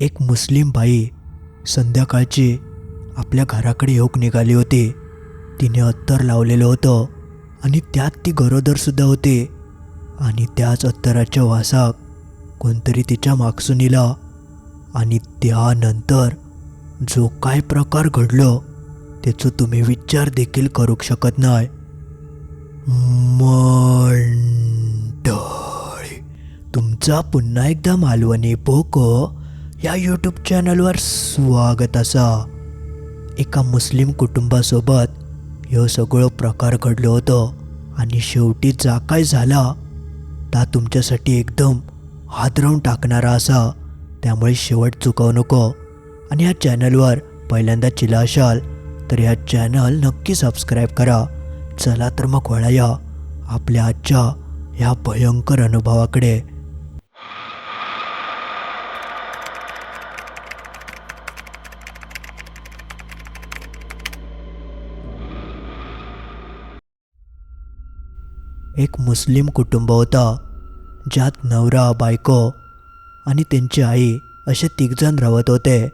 एक मुस्लिम बाई संध्याकाळची आपल्या घराकडे येऊक निघाली होती. तिने अत्तर लावलेलं होतं आणि त्यात ती गरोदरसुद्धा होते. आणि त्याच अत्तराच्या वासाक कोणतरी तिच्या मागसून इला आणि त्यानंतर जो काय प्रकार घडलो त्याचं तुम्ही विचार देखील करू शकत नाही मंडळी तुमचा पुन्हा एकदा मालवणी पोको या यूट्यूब चॅनलवर स्वागत असा. एका मुस्लिम कुटुंबासोबत ह्यो सगळो प्रकार घडलो होतो आणि शेवटी जा काय झाला ता तुमच्यासाठी एकदम हादरवून टाकणारा असा. त्यामुळे शेवट चुकवू नको. आणि ह्या चॅनलवर पहिल्यांदा चिला असाल तर ह्या चॅनल नक्की सबस्क्राईब करा. चला तर मग वळूया आपल्या आजच्या ह्या भयंकर अनुभवाकडे. एक मुस्लिम कुटुंब होता ज्यात नवरा बायको आणि त्यांची आई असे तिघजण राहत होते.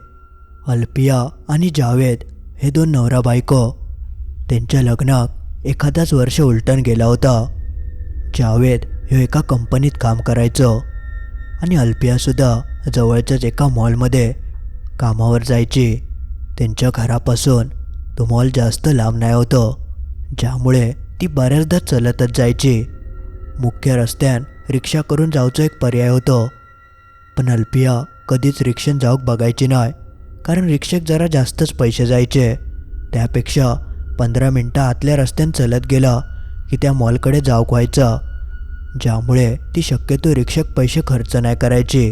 अल्पिया आणि जावेद हे दोन नवरा बायको. त्यांच्या लग्नाक एखादाच वर्ष उलटून गेला होता. जावेद ह्यो एका कंपनीत काम करायचो आणि अल्पियासुद्धा जवळच्याच एका मॉलमध्ये कामावर जायची. त्यांच्या घरापासून तो मॉल जास्त लांब नाही होतं ज्यामुळे ती बऱ्याचदा चलतच जायची. मुख्य रस्त्यान रिक्षा करून जाऊचं एक पर्याय होतं. पण अल्पिया कधीच रिक्षेत जाऊक बघायची नाही कारण रिक्षेक जरा जास्तच पैसे जायचे. त्यापेक्षा पंधरा मिनटं आतल्या रस्त्यानं चलत गेला की त्या मॉलकडे जाऊक व्हायचा ज्यामुळे ती शक्यतो रिक्षक पैसे खर्च नाही करायची.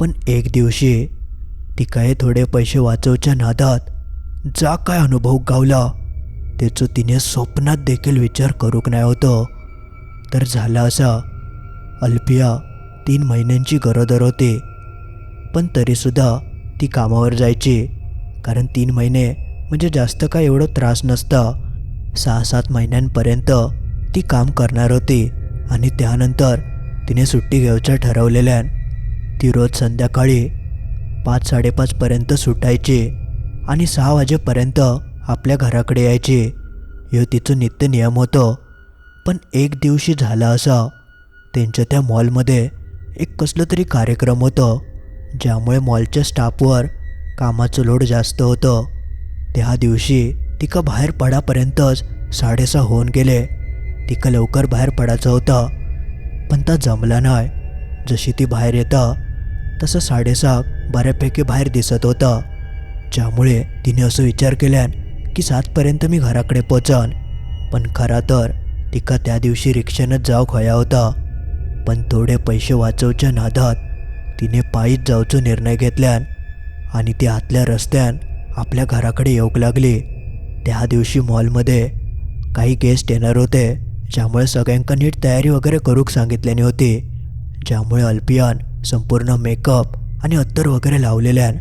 पण एक दिवशी ती काय थोडे पैसे वाचवच्या नादात जा काय अनुभव गावला. त्याचं तिने स्वप्नात देखील विचार करूक नाही होतं. तर झाला असा. अल्पिया तीन महिन्यांची गरोदर होती. पण तरीसुद्धा ती कामावर जायची. कारण तीन महिने म्हणजे जास्त काय एवढं त्रास नसता. सहा सात महिन्यांपर्यंत ती काम करणार होती आणि त्यानंतर तिने सुट्टी घ्यायच्या ठरवलेल्यान ती रोज संध्याकाळी पाच साडेपाचपर्यंत सुटायची आणि सहा वाजेपर्यंत आपल्या घराकडे यायची. ह्यो तिचं नित्य नियम होतं. पण एक दिवशी झाला असा. त्यांच्या त्या मॉलमध्ये एक कसलं तरी कार्यक्रम होतं. ज्यामुळे मॉलच्या स्टाफवर कामाचं लोड जास्त होतं. त्या दिवशी तिका बाहेर पडापर्यंतच साडेसहा होऊन गेले. तिका लवकर बाहेर पडायचं होतं. पण ता जमला नाही. जशी ती बाहेर येता तसं साडेसहा बऱ्यापैकी बाहेर दिसत होता. ज्यामुळे तिने असं विचार केल्यान की सातपर्यंत मी घराकडे पोचन. पण खरा तर तिका त्या दिवशी रिक्षानंच जाऊ खया होता. पण थोडे पैसे वाचवच्या नादात तिने पायीच जाऊचो निर्णय घेतल्यान आणि ती आतल्या रस्त्यान आपल्या घराकडे येऊक लागली. त्या दिवशी मॉलमध्ये काही गेस्ट येणार होते ज्यामुळे सगळ्यांका नीट तयारी वगैरे करूक सांगितल्याने होती. ज्यामुळे अल्पियान संपूर्ण मेकअप आणि अत्तर वगैरे लावलेल्यान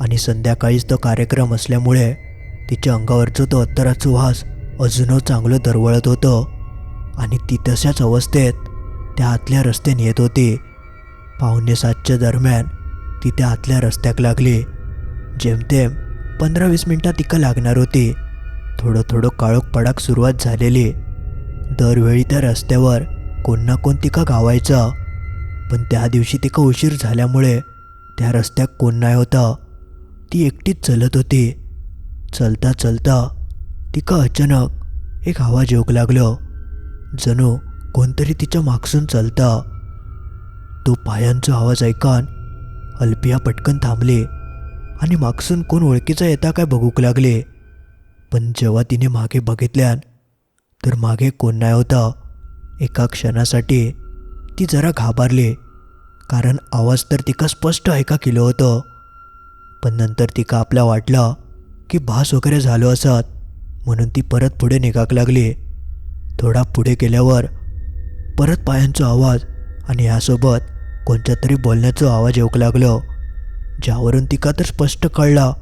आणि संध्याकाळीच तो कार्यक्रम असल्यामुळे तिच्या अंगावरचं तो अत्तराचं वास अजूनच चांगलं दरवळत होतं. आणि ती तशाच अवस्थेत त्या आतल्या रस्त्याने येत होती. पाहुणे सातच्या दरम्यान ती त्या आतल्या रस्त्याक लागली. जेमतेम पंधरा वीस मिनटं तिका लागणार होती. थोडं थोडं काळोख पडाक सुरुवात झालेली. दरवेळी त्या रस्त्यावर कोण ना कोण तिका गावायचं. पण त्या दिवशी तिका उशीर झाल्यामुळे त्या रस्त्यात कोण नाही होता. ती एकटीच चलत होती. चलता चलता तिका अचानक एक आवाज येऊक लागलो. जणू कोणतरी तिच्या मागसून चलता. तो पायांचा आवाज ऐकान अल्पिया पटकन थांबली आणि मागसून कोण ओळखीचा येता काय बघूक लागले. पण जेव्हा तिने मागे बघितल्यान तर मागे कोण नाही होता. एका क्षणासाठी ती जरा घाबरली कारण आवाज तर तिका स्पष्ट ऐका केलं होतं. पण नंतर तिका आपल्या वाटलं की भास वगैरे झालो असत म्हणून ती परत पुढे निघाक लागली. थोडा पुढे गेल्यावर परत पायांचा आवाज आणि यासोबत कोणत्या तरी बोलण्याचा आवाज येऊक लागलो ज्यावरून तिका तर स्पष्ट कळला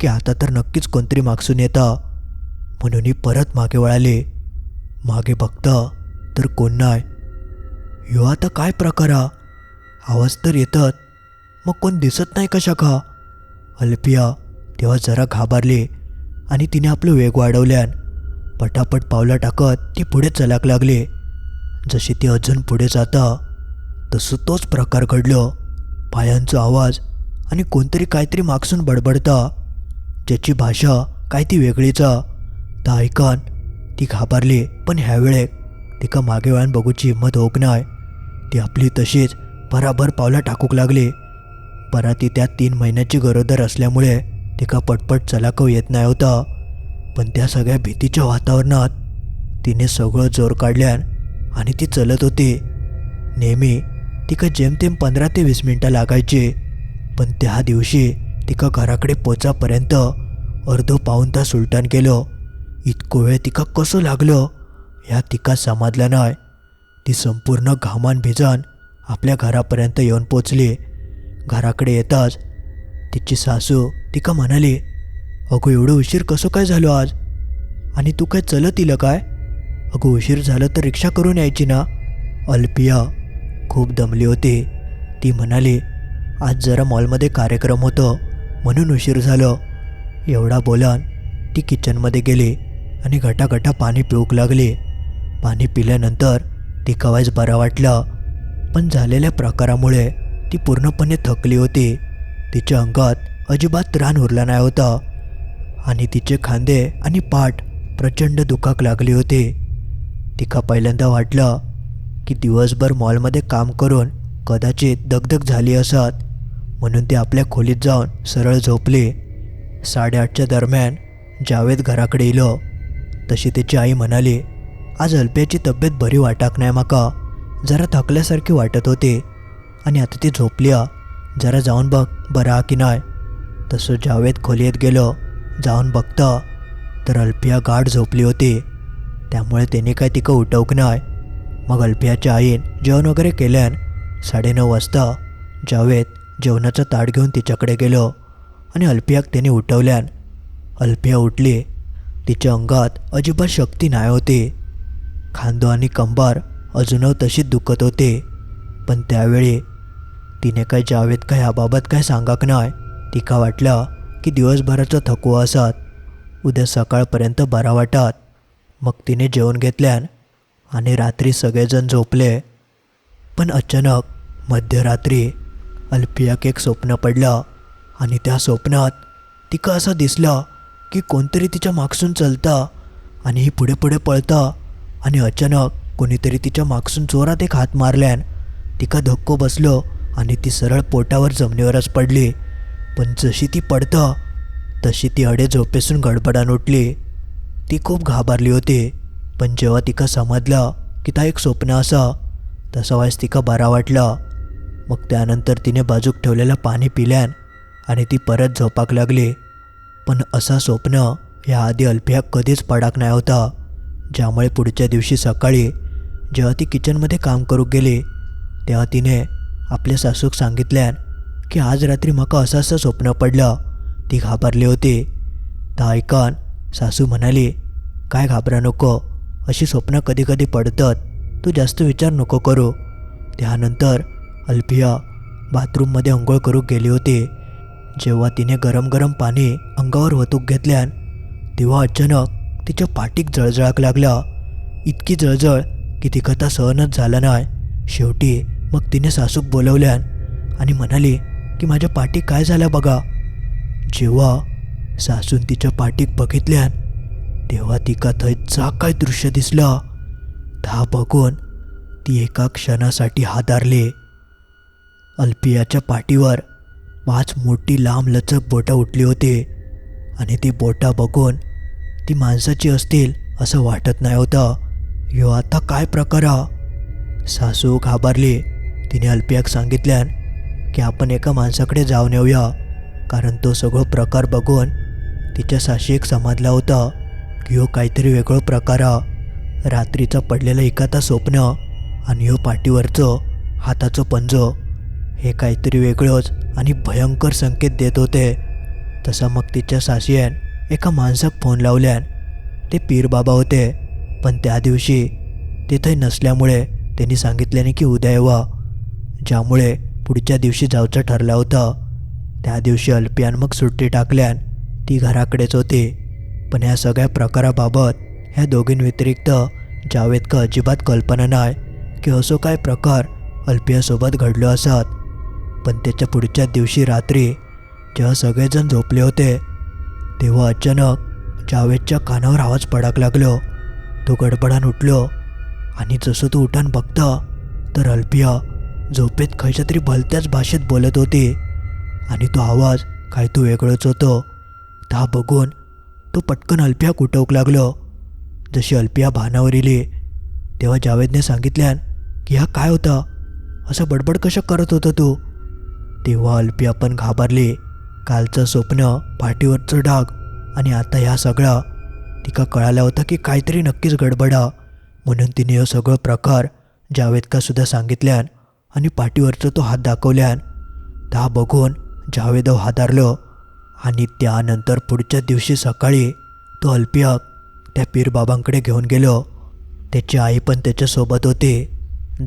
की आता तर नक्कीच कोणतरी मागसून येता. म्हणून ही परत मागे वळाली. मागे बघता तर कोण नाही ह्यो आता काय प्रकार हा? आवाज तर येतात मग कोण दिसत नाही कशा का अल्पिया तेव्हा जरा घाबरली आणि तिने आपलं वेग वाढवल्यान पटापट पावलं टाकत ती पुढे चलाक लागली. जशी ती अजून पुढे जाता तसं तोच प्रकार घडलो. पायांचा आवाज आणि कोणतरी काहीतरी मागसून बडबडता ज्याची भाषा काय ती वेगळीचा. तर ऐकन ती घाबरली पण ह्यावेळेक तिका मागे वळण बघूची हिंमत होक नाय. ती आपली तशीच भराभर पावलं टाकूक लागली. परा ती त्या तीन महिन्याची गरोदर असल्यामुळे तिका पटपट चलाकव येत नाही होता. पण त्या सगळ्या भीतीच्या वातावरणात तिने सगळं जोर काढल्यान आणि ती चलत होती. नेहमी तिका जेमतेम पंधरा ते वीस मिनटं लागायची पण त्या दिवशी तिका घराकडे पोचापर्यंत अर्धो पाऊन तास उलटान केलो. इतको वेळ तिका कसं लागलो ह्या तिका समाजलं नाही. ती संपूर्ण घामान भिजान आपल्या घरापर्यंत येऊन पोचली. घराकडे येताच तिची सासू तिका म्हणाली अगो एवढं उशीर कसं काय झालो आज? आणि तू काय चलत इलं काय? अगो उशीर झालं तर रिक्षा करून यायची ना. अल्पिया खूप दमली होती. ती म्हणाली आज जरा मॉलमध्ये कार्यक्रम होतं म्हणून उशीर झालं. एवढा बोलान ती किचनमध्ये गेली आणि घटाघटा पाणी पिऊक लागली. पाणी पिल्यानंतर ती कवायच बरा वाटलं पण झालेल्या प्रकारामुळे ती पूर्णपणे थकली होती. तिच्या अंगात अजिबात रान उरला नाही होता. आणि तिचे खांदे आणि पाठ प्रचंड दुखाक लागली होती. तिका पहिल्यांदा वाटलं की दिवसभर मॉलमध्ये काम करून कदाचित दगदग झाली असत. म्हणून ते आपल्या खोलीत जाऊन सरळ झोपले. साडेआठच्या दरम्यान जावेद घराकडे इलो. तशी तिची आई म्हणाली आज अल्प्याची तब्येत बरी वाटाक नाही माका. जरा थकल्यासारखी वाटत होते. आणि आता ती झोपल्या. जरा जाऊन बघ बरं हा की नाही तसं जावेद खोलीत गेलो जाऊन बघता. तर अल्पिया गाढ झोपली होती. त्यामुळे त्याने काय तिकं उठवक नाही. मग अल्पियाच्या आईन जेवण वगैरे केल्यान साडेनऊ वाजता जावेद जेवणाचं ताट घेऊन तिच्याकडे गेलो आणि अल्पियाक त्याने उठवल्यान अल्पिया उठली. तिच्या अंगात अजिबात शक्ती नाही होती. खांदो आणि कंबार अजूनही तशीच दुखत होते. पण त्यावेळी तिने काय जावेद काय याबाबत काय सांगाक नाही. तिका वाटलं की दिवसभराचा थकवा असत उद्या सकाळपर्यंत बरा वाटत. मग तिने जेवण घेतल्यान आणि रात्री सगळेजण झोपले. पण अचानक मध्यरात्री अल्पियाक एक स्वप्न पडलं आणि त्या स्वप्नात तिका असं दिसलं की कोणतरी तिच्या मागसून चलता आणि ही पुढे पुढे पळता आणि अचानक कोणीतरी तिच्या मागसून जोरात एक हात मारल्यान तिका धक्को बसलो आणि ती सरळ पोटावर जमिनीवरच पडली. पण जशी ती पडतं तशी ती अडे झोपेसून गडबडान उठली. ती खूप घाबरली होती पण जेव्हा तिका समजलं की ता एक स्वप्न असं तसा वाईस तिका बरा वाटलं. मग त्यानंतर तिने बाजूक ठेवलेलं पाणी पिल्यान आणि ती परत झोपाक लागली. पण असा स्वप्न ह्या आधी अल्पिया कधीच पडाक नाही होता. ज्यामुळे पुढच्या दिवशी सकाळी जेव्हा ती किचनमध्ये काम करू गेली तेव्हा तिने आपल्या सासूक सांगितल्यान की आज रात्री म्हाका असं असं स्वप्न पडलं. ती घाबरली होती. तर ऐकन सासू म्हणाली काय घाबरा नको? अशी स्वप्न कधी कधी पडतात. तू जास्त विचार नको करू. त्यानंतर अल्फिया बाथरूममध्ये अंघोळ करू गेली होती. जेव्हा तिने गरम गरम पाणी अंगावर वतूक घेतल्यान तेव्हा अचानक तिच्या पाठीक जळजळाक लागला. इतकी जळजळ की ती सहनच झाला नाही. शेवटी मग तिने सासूक बोलवल्यान आणि म्हणाली की माझ्या पाठीक काय झालं बघा. जेव्हा सासून तिच्या पाठीक बघितल्यान तेव्हा तिका थंय जा काय दृश्य दिसलं. ता बघून ती एका क्षणासाठी हादारले. अल्पियाच्या पाठीवर पाच मोठी लांब लचक बोटं उठली होती आणि ती बोटा बघून ती माणसाची असतील असं वाटत नाही होतं. ह्यो आता काय प्रकार? सासू घाबरली. तिने अल्पियाक सांगितल्यान की आपण एका माणसाकडे जाऊन येऊया. कारण तो सगळं प्रकार बघून तिच्या साशी एक समजला होता की हो काहीतरी वेगळं प्रकार. हा रात्रीचा पडलेलं एखादा स्वप्न आणि हो पाठीवरचं हाताचं पंजो हे काहीतरी वेगळंच आणि भयंकर संकेत देत होते. तसा मग तिच्या सासियान एका माणसाक फोन लावल्यान ते पीरबाबा होते. पण त्या दिवशी तिथे नसल्यामुळे त्यांनी सांगितल्याने की उद्या येवा. ज्यामुळे पुढच्या दिवशी जाऊचं ठरलं होतं. त्या दिवशी अल्पियान मग सुट्टी टाकल्यान ती घराकडेच होती. पण या सगळ्या प्रकाराबाबत ह्या दोघींव्यतिरिक्त जावेदका अजिबात कल्पना नाही की असो काय प्रकार अल्पियासोबत घडलो असत. पण त्याच्या पुढच्या दिवशी रात्री जेव्हा सगळेजण झोपले होते तेव्हा अचानक जावेदच्या कानावर आवाज पडाक लागलो. तो गडबडान उठलो आणि जसं तो उठान बघता तर अल्पिया झोपेत खयच्या तरी भलत्याच भाषेत बोलत होते. आणि तो आवाज काय तो वेगळंच होतो. ता बघून तो पटकन अल्पिया कुटवक लागलो. जशी अल्पिया भानावर इली तेव्हा जावेदने सांगितल्यान की हा काय होता? असं बडबड कशा करत होता तू? तेव्हा अल्पिया पण घाबरली. कालचं स्वप्न पाठीवरचं डाग आणि आता ह्या सगळा. तिका कळाला होता की काहीतरी नक्कीच गडबडा. म्हणून तिने हे सगळं प्रकार जावेदकासुद्धा सांगितल्यान आणि पाठीवरचा तो हात दाखवल्यान ता बघून जावेदव हादारलो आणि त्यानंतर पुढच्या दिवशी सकाळी तो अल्पिया त्या पीरबाबांकडे घेऊन गेलो. त्याची आई पण त्याच्यासोबत होती.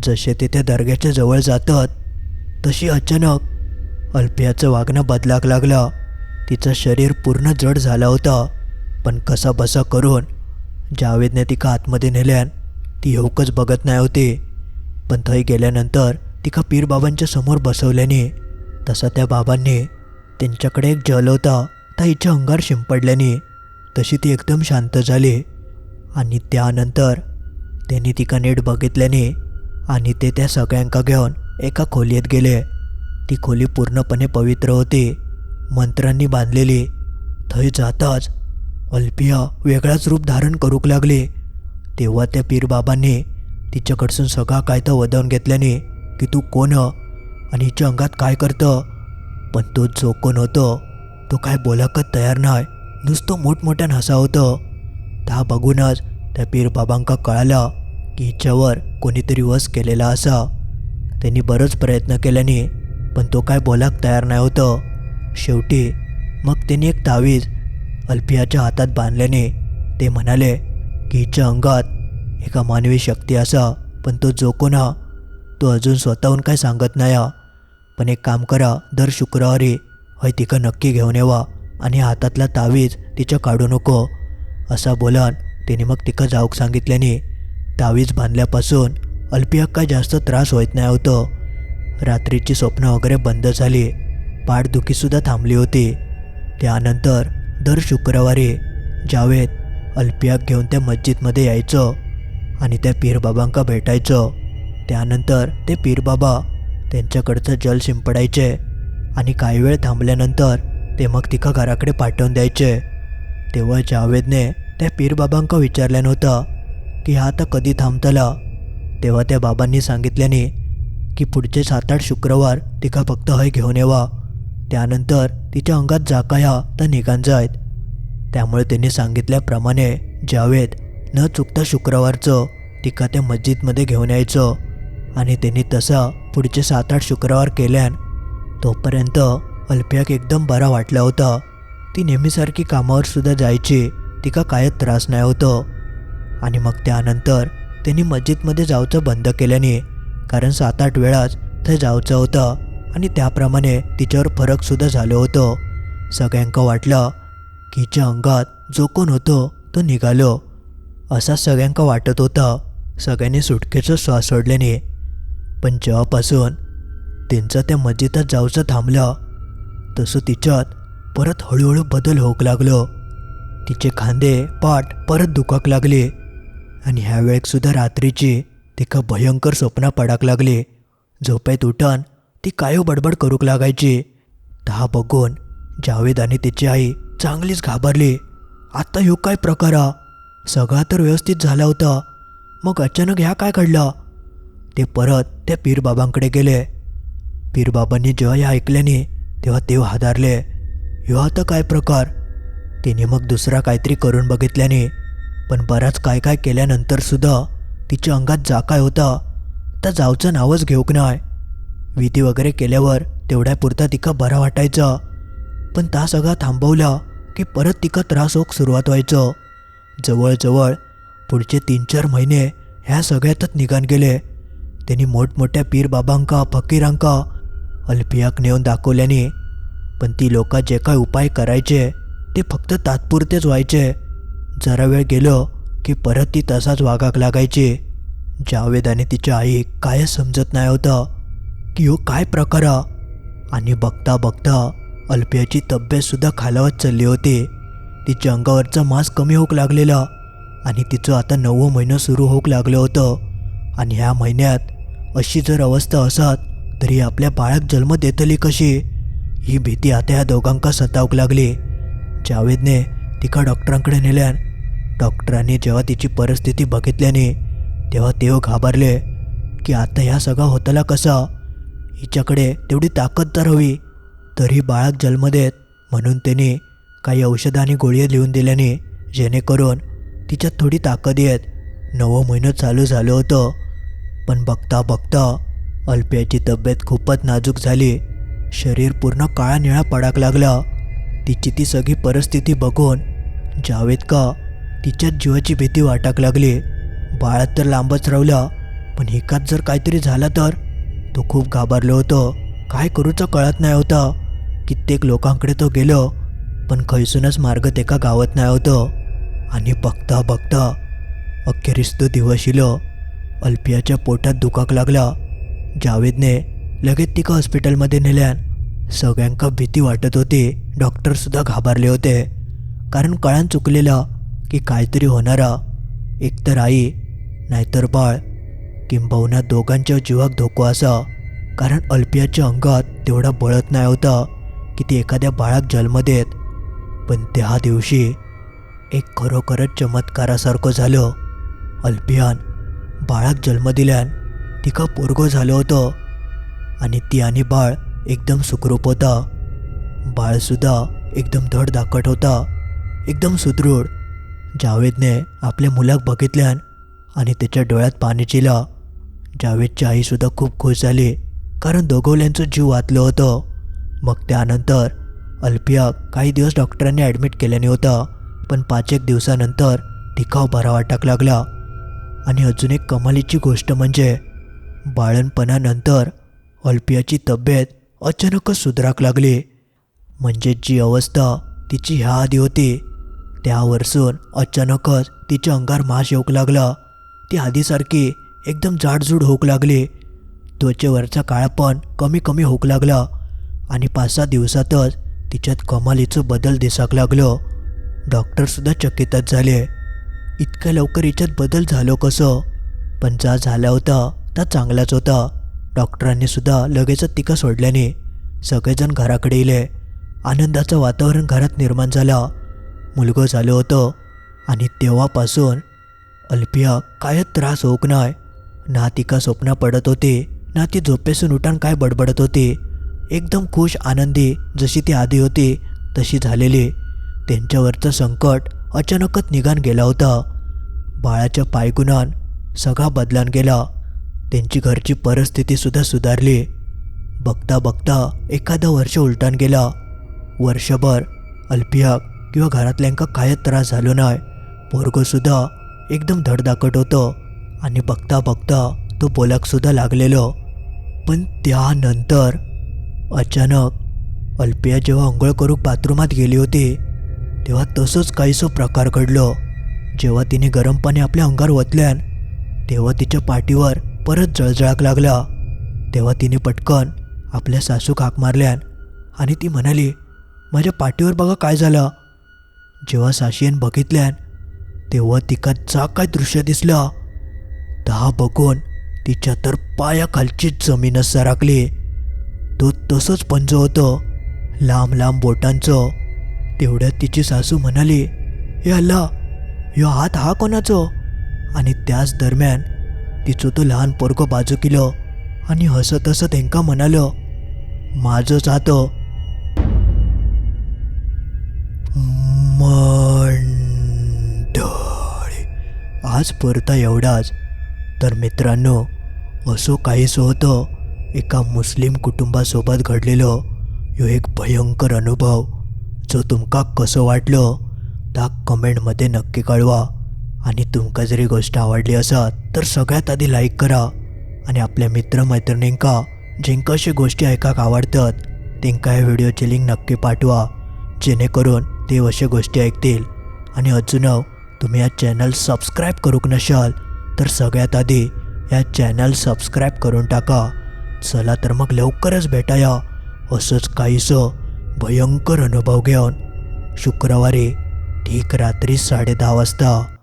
जसे ते त्या दर्ग्याच्या जवळ जातात तशी अचानक अल्पियाचं वागणं बदलाक लागलं. तिचं शरीर पूर्ण जड झालं होतं. पण कसा बसा करून जावेदने तिका आतमध्ये नेल्यान ती येऊकच बघत नाही होती. पण थंय गेल्यानंतर तिका पीरबाबांच्या समोर बसवल्याने तसा त्या बाबांनी त्यांच्याकडे एक जल होता त्या हिच्या अंगार शिंपडल्याने तशी ती एकदम शांत झाली आणि त्यानंतर त्यांनी तिका नीट बघितल्याने आणि ते त्या सगळ्यांका घेऊन एका खोलीत गेले. ती खोली पूर्णपणे पवित्र होती मंत्रांनी बांधलेली. थंय जाताच अल्पिया वेगळाच रूप धारण करूक लागले. तेव्हा त्या पीरबाबांनी तिच्याकडसून सगळा कायदा वदवून घेतल्याने की तू कोण आणि हिच्या अंगात काय करतं? पण तो जो कोण होतो तो काय बोलाकच तयार नाही. नुसतं मोठमोठ्यानं हसा होतं त्या बघूनच त्या पीरबाबांका कळालं की हिच्यावर कोणीतरी वस केलेला असा. त्यांनी बरंच प्रयत्न केल्याने पण तो काय बोलाक तयार नाही होतं. शेवटी मग त्यांनी एक तावीज अल्फियाच्या हातात बांधल्याने ते म्हणाले की हिच्या अंगात एका मानवी शक्ती असा पण तो जो कोण तो अजून स्वतःहून काय सांगत नाही हा. पण एक काम करा दर शुक्रवारी हय तिका नक्की घेऊन येवा आणि हातातला तावीज तिच्या काढू नको. असा बोलान तिने मग तिका जाऊक सांगितल्याने तावीज बांधल्यापासून अल्पियाक काय जास्त त्रास होत नाही होतो. रात्रीची स्वप्न वगैरे बंद झाली. पाठदुखीसुद्धा थांबली होती. त्यानंतर दर शुक्रवारी जावेद अल्पियाक घेऊन त्या मस्जिदमध्ये यायचं आणि त्या पीरबाबांका भेटायचं. त्यानंतर ते पीरबाबा त्यांच्याकडचं जल शिंपडायचे आणि काही वेळ थांबल्यानंतर ते मग तिका घराकडे पाठवून द्यायचे. तेव्हा जावेदने त्या पीरबाबांका विचारल्यानं नव्हतं की हा आता कधी थांबतला? तेव्हा त्या बाबांनी सांगितल्याने की पुढचे सात आठ शुक्रवार तिका फक्त हय घेऊन येवा. त्यानंतर तिच्या अंगात जाका या तर निघान जायत. त्यामुळे त्यांनी सांगितल्याप्रमाणे जावेद न चुकता शुक्रवारचं तिका त्या मस्जिदमध्ये घेऊन यायचं. आणि त्यांनी तसा पुढचे सात आठ शुक्रवार केल्यान तोपर्यंत अल्पियाक एकदम बरा वाटला होता. ती नेहमीसारखी कामावर सुद्धा जायची तिका कायच त्रास नाही होतो. आणि मग त्यानंतर त्यांनी मस्जिदमध्ये जायचं बंद केल्याने कारण सात आठ वेळाच ते जायचं होतं आणि त्याप्रमाणे तिच्यावर फरकसुद्धा झालं होतं. सगळ्यांका वाटलं की हिच्या अंगात जो कोण होतो तो निघालो. असा सगळ्यांका वाटत होता. सगळ्यांनी सुटकेचं श्वास सोडल्याने पण जेव्हापासून त्यांचं त्या मस्जिदात जाऊचं थांबलं तसं तिच्यात परत हळूहळू बदल होऊ लागलो. तिचे खांदे पाठ परत दुखाक लागले आणि ह्या वेळेकसुद्धा रात्रीची तिका भयंकर स्वप्न पडाक लागली. झोपेत उठण ती कायो बडबड करूक लागायची. तहा बघून जावेद आणि तिची आई चांगलीच घाबरली. आता ह्यो काय प्रकार? सगळा तर व्यवस्थित झाला होता. मग अचानक ह्या काय घडलं? ते परत त्या पीरबाबांकडे गेले. पीरबाबांनी जेव्हा हे ऐकल्याने तेव्हा ते हादारले. ह्यो आता काय प्रकार? तिने मग दुसरा काहीतरी करून बघितल्याने पण बराच काय काय केल्यानंतर सुद्धा तिच्या अंगात जा काय होता तर जावचं नावच घेऊक नाही विधी वगैरे केल्यावर तेवढ्यापुरता तिका बरा वाटायचा. पण ता सगळा थांबवला की परत तिका त्रास होक सुरुवात व्हायचं. जवळजवळ पुढचे तीन चार महिने ह्या सगळ्यातच निघान गेले. त्यांनी मोठमोठ्या पीरबाबांका फकीरांका अल्फियाक नेऊन दाखवल्याने पण ती लोक जे काय उपाय करायचे ते फक्त तात्पुरतेच व्हायचे. जरा वेळ गेलो की परत ती तसाच वागाक लागायची. जावेद आणि तिच्या आई काय समजत नाही होतं की हो काय प्रकार आणि बघता बघता अल्फियाची तब्येतसुद्धा खालावत चालली होती. तिच्या अंगावरचं मांस कमी होऊ लागलेलं आणि तिचं आता नववं महिनं सुरू होऊ लागलं होतं. आणि ह्या महिन्यात अशी जर अवस्था असत तरी आपल्या बाळाक जन्म देतली कशी? ही भीती आता ह्या दोघांका सतावक लागली. जावेदने तिका डॉक्टरांकडे नेल्यान डॉक्टरांनी जेव्हा तिची परिस्थिती बघितल्याने तेव्हा तेव घाबरले की आता ह्या सगळा होतला कसा? हिच्याकडे तेवढी ताकद तर हवी तरी बाळाक जन्म देत म्हणून त्याने काही औषधं आणि गोळ्या लिहून दिल्याने जेणेकरून तिच्यात थोडी ताकद येत. नवं महिनं चालू झालं होतं. पण बघता बघता अल्प्याची तब्येत खूपच नाजूक झाली. शरीर पूर्ण काळा निळा पडाक लागला. तिची ती सगळी परिस्थिती बघून जावेद का तिच्यात जीवाची भीती वाटाक लागली. बाळात तर लांबच रावला पण हिकात जर काहीतरी झालं तर? तो खूप घाबरलो होतो. काय करूचं कळत नाही होता. कित्येक लोकांकडे तो गेलो पण खैसूनच मार्ग तेका गावत नाही होतं. आणि बघता बघता अखेरीस तो दिवस शिलो अल्पियाच्या पोटात दुखाक लागला. जावेदने लगेच तिका हॉस्पिटलमध्ये नेल्यान सगळ्यांका भीती वाटत होती. डॉक्टरसुद्धा घाबरले होते. कारण कळान चुकलेला की काहीतरी होणारा. एकतर आई नाहीतर बाळ. किंबहुना दोघांच्या जीवाक धोको असा. कारण अल्पियाच्या अंगात तेवढा बळत नाही होता की ती एखाद्या बाळाक जन्म देत. पण त्या दिवशी एक खरोखरच चमत्कारासारखं झालं. अल्पियान बाळाक जन्म दिल्यान तिका पोरगो झालं होतं. आणि ती आणि बाळ एकदम सुखरूप होता. बाळसुद्धा एकदम धड धाकट होता. एकदम सुदृढ. जावेदने आपल्या मुलाक बघितल्यान आणि त्याच्या डोळ्यात पाणी चिला. जावेदची आईसुद्धा खूप खुश झाली कारण दोघवल्यांचं जीव वाचलं होतं. मग त्यानंतर अल्पिया काही दिवस डॉक्टरांनी ॲडमिट केल्याने होता पण पाच एक दिवसानंतर टिकाव बरा वाटाक लागला. आणि अजून एक कमालीची गोष्ट म्हणजे बाळणपणानंतर अल्पियाची तब्येत अचानकच सुधाराक लागली. म्हणजे जी अवस्था तिची ह्या आधी होती त्यावरसून अचानकच तिच्या अंगार माश येऊक लागला. ती आधीसारखी एकदम जाडजूड होऊक लागली. त्वचेवरचा काळापण कमी कमी होऊक लागला आणि पाच सहा दिवसातच तिच्यात कमालीचं बदल दिसाक लागलं. डॉक्टरसुद्धा चकितच झाले. इतक्या लवकर याच्यात बदल झालो कसं? पण जा झाला होता त्या चांगलाच होता. डॉक्टरांनी सुद्धा लगेचच तिका सोडल्याने सगळेजण घराकडे येले आनंदाचं वातावरण घरात निर्माण झाला. मुलगं झालं होतं. आणि तेव्हापासून अल्पिया कायच त्रास होऊक नाय. ना तिका स्वप्न पडत होते ना ती झोपेसून उठान काय बडबडत होती. एकदम खुश आनंदी जशी ती आधी होती तशी झालेली. त्यांच्यावरचं संकट अचानकच निघान गेला होता. बाळाच्या पायगुणान सगळा बदलान गेला. त्यांची घरची परिस्थितीसुद्धा सुधारली. बघता बघता एखादं वर्ष उलटान गेला. वर्षभर अल्पियाक किंवा घरातल्यांका कायच त्रास झालो नाही. पोरगोसुद्धा एकदम धडधाकट होतं. आणि बघता बघता तो बोलाकसुद्धा लागलेलो. पण त्यानंतर अचानक अल्पिया जेव्हा अंघोळ करू बाथरूमात गेली होती तेव्हा तसंच काहीसं प्रकार घडलो. जेव्हा तिने गरम पाणी आपल्या अंगावर ओतल्यान तेव्हा तिच्या पाठीवर परत जळजळाक लागला. तेव्हा तिने पटकन आपल्या सासूक हाक मारल्यान आणि ती म्हणाली माझ्या पाठीवर बघा काय झालं. जेव्हा साशीयन बघितल्यान तेव्हा तिका जा काय दृश्य दिसलं. दहा बघून तिच्या तर पायाखालचीच जमीनच सरकली तो तसंच पंज होतं. लांब लांब बोटांचं तेवढ्यात तिची सासू म्हणाली हे अल्ला ह्यो हात हा कोणाचो? आणि त्याच दरम्यान तिचो तो लहान पोरगो बाजू केलो आणि हसत हसत हेंका म्हणालो माझंच हात मंडळी आज परता एवढाच. तर मित्रांनो असो काहीसं होतं एका मुस्लिम कुटुंबासोबत घडलेलो ह्यो एक भयंकर अनुभव. जो तुमका कसं वाटलं ता कमेंटमध्ये नक्की कळवा. आणि तुमका जरी गोष्ट आवडली असा तर सगळ्यात आधी लाईक करा. आणि आपल्या मित्रमैत्रिणींका जेंका अशी गोष्टी ऐकाक आवडतात तेंका ह्या व्हिडिओची लिंक नक्की पाठवा. जेणेकरून ते अशा गोष्टी ऐकतील. आणि अजून तुम्ही या चॅनल सबस्क्राईब करूक नशाल तर सगळ्यात आधी या चॅनल सबस्क्राईब करून टाका. चला तर मग लवकरच भेटाया. असंच काहीसं भयंकर अनुभव घेऊन शुक्रवारी ठीक रात्री साडे दहा वाजता